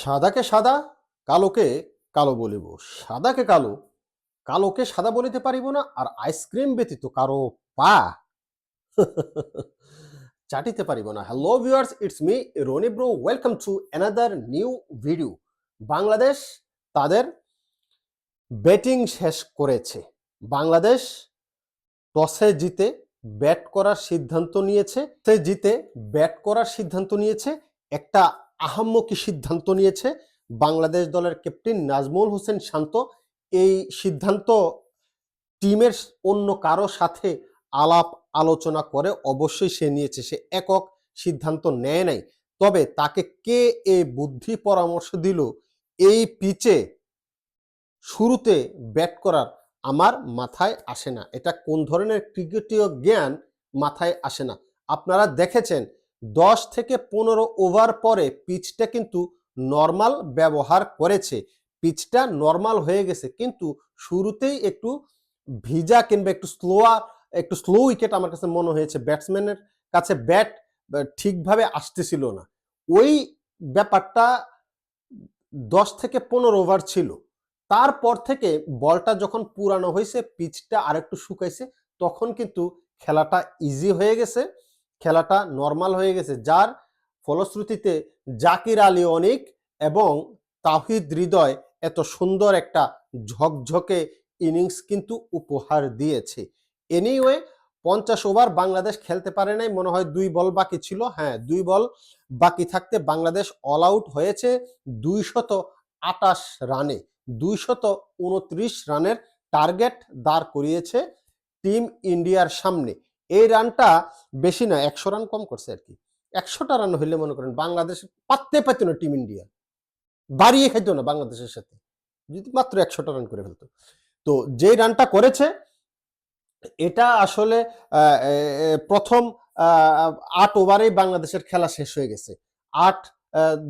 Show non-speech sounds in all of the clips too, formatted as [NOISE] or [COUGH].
সাদাকে সাদা, কালোকে কালো বলিব। সাদাকে কালো, কালোকে সাদা বলিতে পারিব না, আর আইসক্রিম ব্যতীত কারও পা [LAUGHS] চাটিতে পারিব না। Hello viewers it's me Rony bro. Welcome to another new video Bangladesh তাদের ব্যাটিং শেষ করেছে। বাংলাদেশ টসে জিতে ব্যাট করার সিদ্ধান্ত নিয়েছে। সে জিতে ব্যাট করার সিদ্ধান্ত নিয়েছে। একটা আহাম্মকি সিদ্ধান্ত নিয়েছে? বাংলাদেশ দলের ক্যাপ্টেন নাজমুল হোসেন শান্ত এই সিদ্ধান্ত টিমের অন্য কারও সাথে আলাপ আলোচনা করে অবশ্যই সে নিয়েছে। সে একক সিদ্ধান্ত নেয় নাই। তবে তাকে কে এ বুদ্ধি পরামর্শ দিল এই পিচে শুরুতে ব্যাট করার আমার মাথায় আসে না। এটা কোন ধরনের ক্রিকেটীয় জ্ঞান মাথায় আসে না। আপনারা দেখেছেন দশ থেকে পনেরো ওভার পরে পিচটা কিন্তু নর্মাল ব্যবহার করেছে। পিচটা নর্মাল হয়ে গেছে, কিন্তু শুরুতেই একটু ভিজা কিংবা একটু স্লোয়া একটু স্লো উইকেট আমার কাছে মনে হয়েছে ব্যাটসম্যানের কাছে ব্যাট ঠিকভাবে আসতেছিল না। ওই ব্যাপারটা দশ থেকে পনেরো ওভার ছিল। তারপর থেকে বলটা যখন পুরানো হয়েছে, পিচটা আরেকটু শুকাইছে, তখন কিন্তু খেলাটা ইজি হয়ে গেছে। খেলাটা নর্মাল হয়ে গেছে, যার ফলশ্রুতিতে জাকির আলী অনিক এবং তাহিদ হৃদয় এত সুন্দর একটা ঝকঝকে ইনিংস কিন্তু উপহার দিয়েছে। এনিওয়ে পঞ্চাশ ওভার বাংলাদেশ খেলতে পারে নাই, মনে হয় দুই বল বাকি ছিল। হ্যাঁ দুই বল বাকি থাকতে বাংলাদেশ অল আউট হয়েছে দুইশত আটাশ রানে, দুইশত উনত্রিশ রানের টার্গেট দাঁড় করিয়েছে টিম ইন্ডিয়ার সামনে। এই রানটা বেশি না একশো রান কম করছে আর কি। একশোটা রান হইলে মনে করেন বাংলাদেশ পাততে পারতো না টিম ইন্ডিয়া। বাড়িয়ে খাইত না বাংলাদেশের সাথে। যদি মাত্র একশোটা রান করে ফেলতো। তো যে রানটা করেছে, এটা আসলে প্রথম আট ওভারেই বাংলাদেশের খেলা শেষ হয়ে গেছে। আট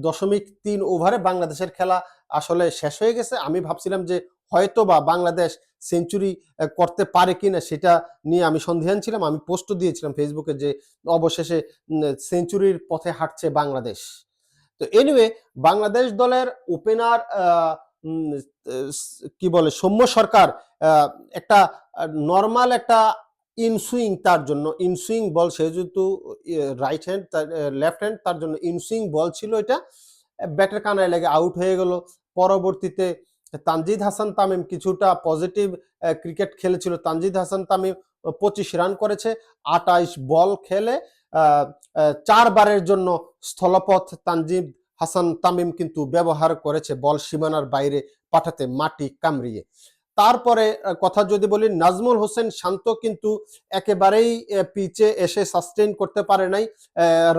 দশমিক তিন ওভারে বাংলাদেশের খেলা আসলে শেষ হয়ে গেছে। আমি ভাবছিলাম যে হয়তো বা বাংলাদেশ সেঞ্চুরি করতে পারে কিনা সেটা নিয়ে আমি সন্দেহান ছিলাম। আমি পোস্টও দিয়েছিলাম ফেসবুকে যে অবশেষে সেঞ্চুরির পথে হাঁটছে বাংলাদেশ। তো এনিওয়ে বাংলাদেশ দলের ওপেনার কি বলে, সৌম্য সরকার একটা নর্মাল একটা ইনসুইং তার জন্য ইনসুইং বল সে যেহেতু রাইট হ্যান্ড লেফট হ্যান্ড তার জন্য ইনসুইং বল ছিল এটা। ব্যাটের কানায় লেগে আউট হয়ে গেল। পরবর্তীতে তানজিদ হাসান তামিম কিছুটা পজিটিভ ক্রিকেট খেলেছিল। তানজিদ হাসান তামিম পঁচিশ রান করেছে, আটাইশ বল খেলে চারবারের জন্য স্থলপথ তানজিদ হাসান তামিম কিন্তু ব্যবহার করেছে বল সীমানার বাইরে পাঠাতে মাটি কামড়িয়ে। তারপরে কথা যদি বলি, নাজমুল হোসেন শান্ত কিন্তু একেবারেই পিচে এসে সাস্টেইন করতে পারে নাই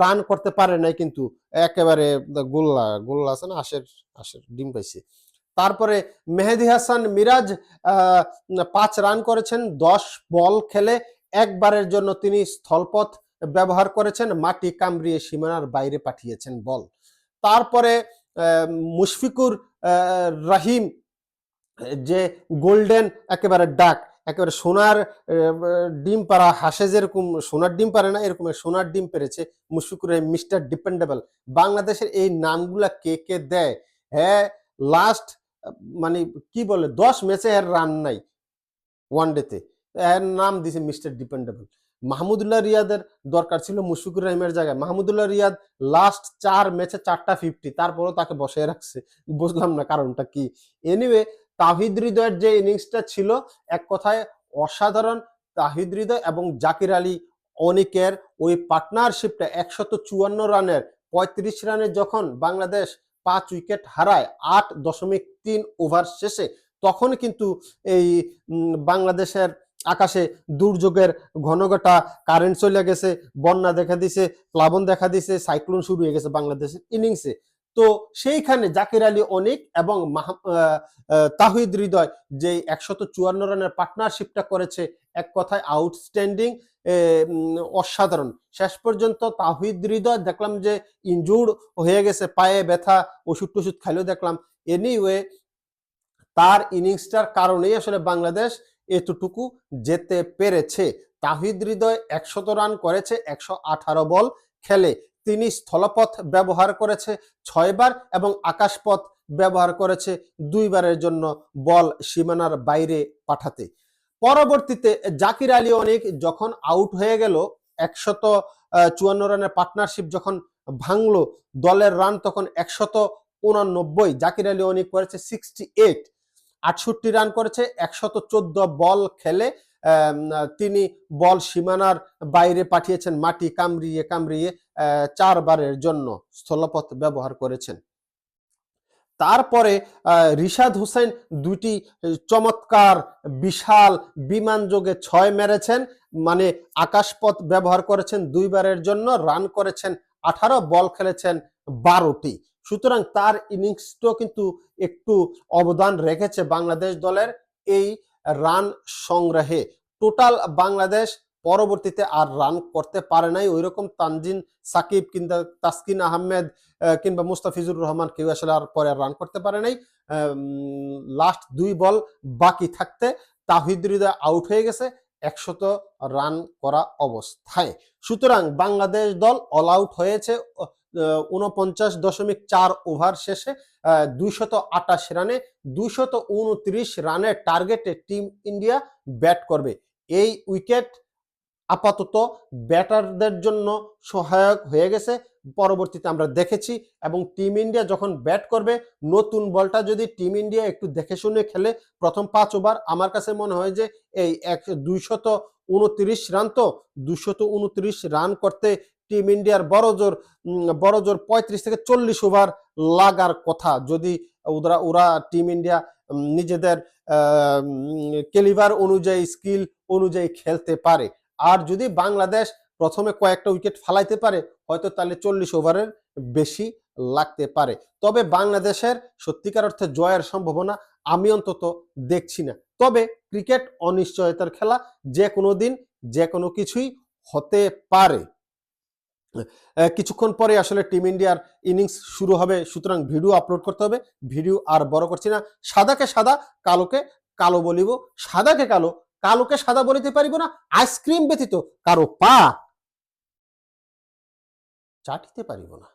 রান করতে পারে নাই কিন্তু একেবারে, গোল্লা গোল্লা আছে না, হাঁসের হাঁসের, ডিম পাইছে। তারপরে মেহেদি হাসান মিরাজ পাঁচ রান করেছেন, দশ বল খেলে একবারের জন্য তিনি স্থলপথ ব্যবহার করেছেন, মাটি কামড়িয়ে সীমানার বাইরে পাঠিয়েছেন বল। তারপরে মুশফিকুর রাহিম, যে গোল্ডেন একেবারে ডাক, একেবারে সোনার ডিম পাড়া, হাসে যেরকম সোনার ডিম পারে না, এরকম সোনার ডিম পেরেছে মুশফিকুর রহিম, মিস্টার ডিপেন্ডেবল। বাংলাদেশের এই নামগুলা কে কে দেয়? হ্যাঁ লাস্ট মানে কি বলে, দশ ম্যাচে এর রান নাই ওয়ান ডেতে এর নাম দিছে মিস্টার ডিপেন্ডেবল মাহমুদুল্লাহ রিয়াদের দরকার ছিল মুশফিকুর রহিমের জায়গায়। মাহমুদুল্লাহ রিয়াদ লাস্ট চার ম্যাচে চারটা ফিফটি তারপরও তাকে বসে রাখছে। বুঝলাম না কারণটা কি। এনিওয়ে তাহিদ হৃদয়ের যে ইনিংসটা ছিল, এক কথায় অসাধারণ তাহিদ হৃদয় এবং জাকির আলী অনিকের ওই পার্টনারশিপটা একশত চুয়ান্ন রানের, পঁয়ত্রিশ রানে যখন বাংলাদেশ পাঁচ উইকেট হারায়, আট দশমিক তিন ওভার শেষে। তখন কিন্তু এই বাংলাদেশের আকাশে দুর্যোগের ঘনঘটা কারেন্ট চলে গেছে, বন্যা দেখা দিছে, প্লাবন দেখা দিছে সাইক্লোন শুরু হয়ে গেছে বাংলাদেশের ইনিংসে তো সেইখানে জাকির আলী অনেক এবং তাহিদ হৃদয় যে একশত চুয়ান্ন রানের পার্টনারশিপটা করেছে, এক কথায় আউটস্ট্যান্ডিং অসাধারণ। শেষ পর্যন্ত তাহিদ হৃদয় দেখলাম যে ইনজুর্ড হয়ে গেছে, পায়ে ব্যথা ওষুধ টষুধ খাইলেও দেখলাম। এনিওয়ে তার ইনিংসটার কারণেই আসলে বাংলাদেশ এতটুকু যেতে পেরেছে। তাহিদ হৃদয় একশত রান করেছে, একশো আঠারো বল খেলে। তিনি স্থলপথ ব্যবহার করেছে ছয়বার এবং আকাশপথ ব্যবহার করেছে দুইবারের জন্য বল সীমানার বাইরে পাঠাতে। পরবর্তীতে জাকির আলী অনেক যখন আউট হয়ে গেল, একশত চুয়ান্ন রানের পার্টনারশিপ যখন ভাঙলো, দলের রান তখন একশত উনানব্বই। জাকির আলী অনেক করেছে সিক্সটি এইট আটষট্টি রান করেছে, একশত চোদ্দ বল খেলে তিনি বল সীমানার বাইরে পাঠিয়েছেন মাটি কামড়িয়ে কামড়িয়ে চারবারের জন্য স্থলপথ ব্যবহার করেছেন। তারপরে রিশাদ হোসেন দুটি চমৎকার, বিশাল বিমান যোগে ছয় মেরেছেন। মানে আকাশপথ ব্যবহার করেছেন দুইবারের জন্য, রান করেছেন আঠারো, বল খেলেছেন বারোটি। সুতরাং তার ইনিংসটাও কিন্তু একটু অবদান রেখেছে বাংলাদেশ দলের এই রান সংগ্রহে। টোটাল বাংলাদেশ পরবর্তীতে আর রান করতে পারে নাই। ওই রকম তানজিন, সাকিব কিংবা তাসকিন আহমেদ কিংবা মুস্তাফিজুর রহমান কেউ আসলে আর পরে আর রান করতে পারে নাই। লাস্ট দুই বল বাকি থাকতে তাহিদ আউট হয়ে গেছে একশত রান করা অবস্থায়। সুতরাং বাংলাদেশ দল অল আউট হয়েছে উনপঞ্চাশ দশমিক চার ওভার শেষে দুইশত আটাশ রানে, দুইশত উনত্রিশ রানের টার্গেটে টিম ইন্ডিয়া ব্যাট করবে। এই উইকেট আপাতত ব্যাটারদের জন্য সহায়ক হয়ে গেছে। পরবর্তীতে আমরা দেখেছি এবং টিম ইন্ডিয়া যখন ব্যাট করবে, নতুন বলটা যদি টিম ইন্ডিয়া একটু দেখে শুনে খেলে, প্রথম পাঁচ ওভার আমার কাছে মনে হয় যে এই এক দুইশত উনত্রিশ রান তো দুশত উনত্রিশ রান করতে টিম ইন্ডিয়ার বড় জোর বড় জোর পঁয়ত্রিশ থেকে চল্লিশ ওভার লাগার কথা। যদি ওরা ওরা টিম ইন্ডিয়া নিজেদের কেলিভার অনুযায়ী স্কিল অনুযায়ী খেলতে পারে। আর যদি বাংলাদেশ প্রথমে কয়েকটা উইকেট ফালাইতে পারে, হয়তো তাহলে চল্লিশ ওভারের বেশি লাগতে পারে। তবে বাংলাদেশের সত্যিকার অর্থে জয়ের সম্ভাবনা আমি অন্তত দেখছি না। তবে ক্রিকেট অনিশ্চয়তার খেলা যে কোনো দিন, যে কোনো কিছুই হতে পারে। কিছুক্ষণ পরে আসলে টিম ইন্ডিয়ার ইনিংস শুরু হবে, সুতরাং ভিডিও আপলোড করতে হবে। ভিডিও আর বড় করছি না। সাদাকে সাদা, কালোকে কালো বলিব। সাদাকে কালো কালোকে সাদা বলিতে পারিব না আইসক্রিম ব্যতীত কারও পা চাটিতে পারিব না।